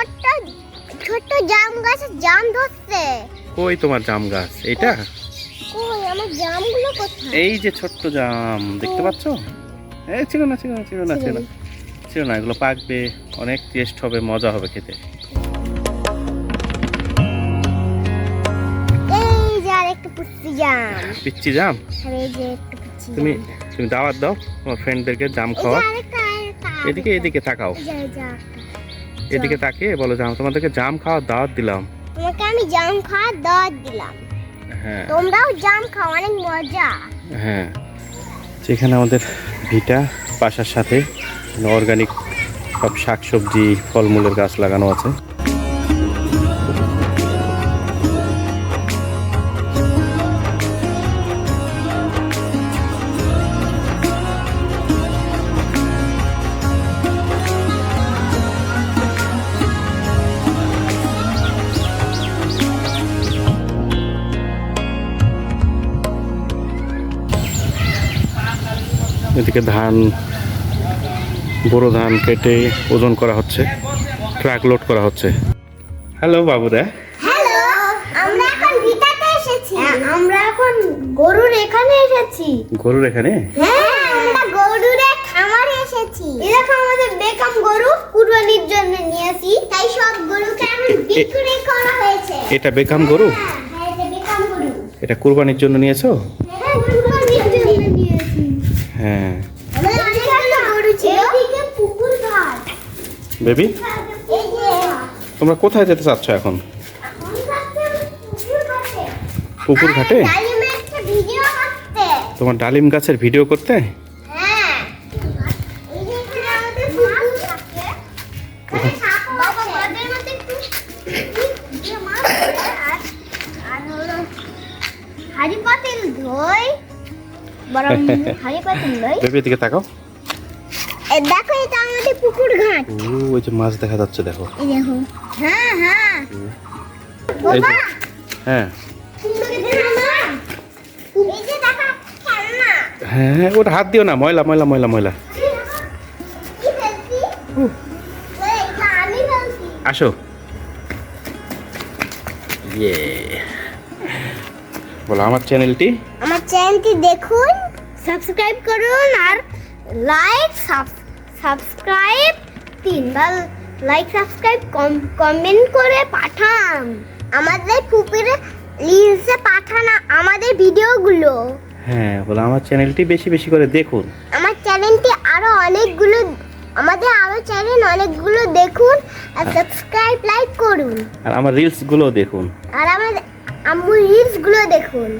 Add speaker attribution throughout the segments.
Speaker 1: ছোট্ট ছোট্ট জাম গাছে জাম ধরছে।
Speaker 2: কই তোমার জাম গাছ? এইটা?
Speaker 1: কই আমার জামগুলো কোথায়?
Speaker 2: এই যে ছোট্ট জাম দেখতে পাচ্ছ? এই ছিল না ছিল না ছিল না ছিল না। ছিল। না এগুলো পাকবে অনেক টেস্ট হবে মজা হবে খেতে।
Speaker 1: এই যে আর একটু জাম।
Speaker 2: পিচ্ছি জাম?
Speaker 1: এই যে একটু পুষ্টি
Speaker 2: তুমি তুমি দাওয়াত দাও তোমার ফ্রেন্ডদেরকে জাম খাওয়া
Speaker 1: আরেকটা, আরেকটা,
Speaker 2: এদিকে এদিকে তাকাও।
Speaker 1: যে, যে আরেকটা।
Speaker 2: এদিকে তাকিয়ে বলো জাম তোমাদেরকে জাম খাওয়ার দাওয়াত দিলাম।
Speaker 1: তোমাকে আমি জাম খাওয়ার দাওয়াত দিলাম।
Speaker 2: হ্যাঁ।
Speaker 1: তোমরাও জাম খাও অনেক মজা।
Speaker 2: হ্যাঁ। যেখানে আমাদের ভিটা বাসার সাথে অর্গানিক সব শাকসবজি ফলমূলের গাছ লাগানো আছে। এদিকে ধান বড় ধান কেটে ওজন করা হচ্ছে ট্রাক লোড করা হচ্ছে। হ্যালো বাবুদা
Speaker 1: হ্যালো আমরা এখন ভিটাতে এসেছি। আমরা এখন গরুর এখানে এসেছি।
Speaker 2: গরুর এখানে?
Speaker 1: হ্যাঁ আমরা গরুর খামারে এসেছি। এই আমাদের বেকাম গরু কুরবানির জন্য নিয়েছি তাই সব গরুকে এখন বিক্রি করা হয়েছে।
Speaker 2: এটা বেকাম গরু?
Speaker 1: হ্যাঁ হ্যাঁ, এটা বেকাম গরু।
Speaker 2: এটা কুরবানির জন্য নিয়েছো
Speaker 1: হ্যাঁ কুরবানির জন্য নিয়েছি
Speaker 2: হ্যাঁ। বেবি? তোমরা কোথায় যেতে চাচ্ছ এখন?
Speaker 1: পুকুর ঘাটে?
Speaker 2: তোমার ডালিম গাছের ভিডিও করতে?
Speaker 1: হাড়ি পাতিল ধই।
Speaker 2: তাকাও।
Speaker 1: দেখো এটা আমাদের পুকুর ঘাট।
Speaker 2: ও ওই যে মাছ দেখা যাচ্ছে দেখো।
Speaker 1: দেখো। হ্যাঁ হ্যাঁ। বাবা!
Speaker 2: হ্যাঁ। হ্যাঁ ওটা হাত দিও না ময়লা ময়লা ময়লা ময়লা। আসো। ইয়ে বলো আমার চ্যানেলটি?
Speaker 1: আমার চ্যানেলটি দেখুন সাবস্ক্রাইব করুন আর লাইক সাবস্ক্রাইব তিনবার লাইক সাবস্ক্রাইব কমেন্ট করে পাঠান। আমাদের পুপির রিলসে পাঠান আমাদের ভিডিওগুলো।
Speaker 2: হ্যাঁ বলো আমার চ্যানেলটি বেশি বেশি করে দেখুন।
Speaker 1: আমার চ্যানেলটি আরও অনেকগুলো আমাদের আরও চ্যানেল অনেকগুলো দেখুন আর সাবস্ক্রাইব লাইক করুন।
Speaker 2: আর আমার রিলসগুলো দেখুন।
Speaker 1: আর আমাদের আম্মু রিলসগুলো দেখুন।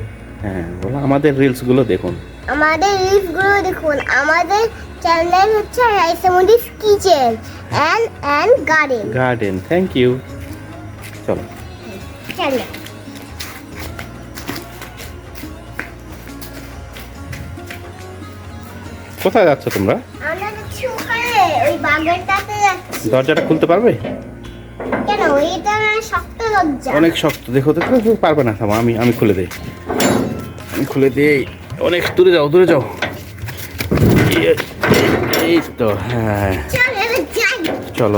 Speaker 2: হ্যাঁ বলো আমাদের রিলসগুলো দেখুন।
Speaker 1: আমাদের রিলসগুলো দেখুন। আমাদের চ্যানেল হচ্ছে রাইসামুডিস kitchen and and garden
Speaker 2: garden thank you চলো।
Speaker 1: চ্যানেল
Speaker 2: কোথায় যাচ্ছ তোমরা?
Speaker 1: আমরা যাচ্ছি ওখানে ওই বাগানটাতে যাচ্ছি।
Speaker 2: দরজাটা খুলতে পারবে?
Speaker 1: কেন? এটা শক্ত লজ্জা।
Speaker 2: অনেক শক্ত। দেখো দেখো, পারবে না থামো আমি আমি খুলে দেই। আমি খুলে দেই। অনেক দূরে যাও দূরে যাও। এই তো হ্যাঁ।
Speaker 1: চল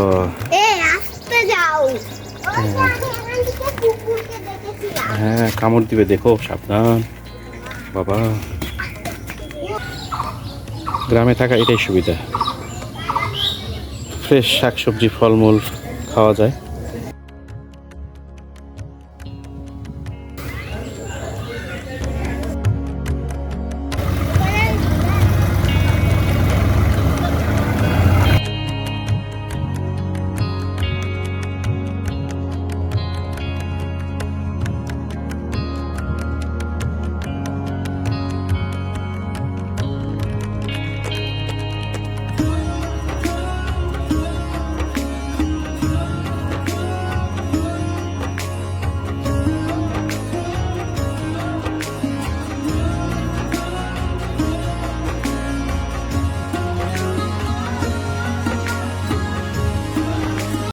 Speaker 2: হ্যাঁ কামড় দিবে দেখো সাবধান। বাবা। গ্রামে থাকা এটাই সুবিধা। ফ্রেশ শাকসবজি ফলমূল। খাওয়া যায়।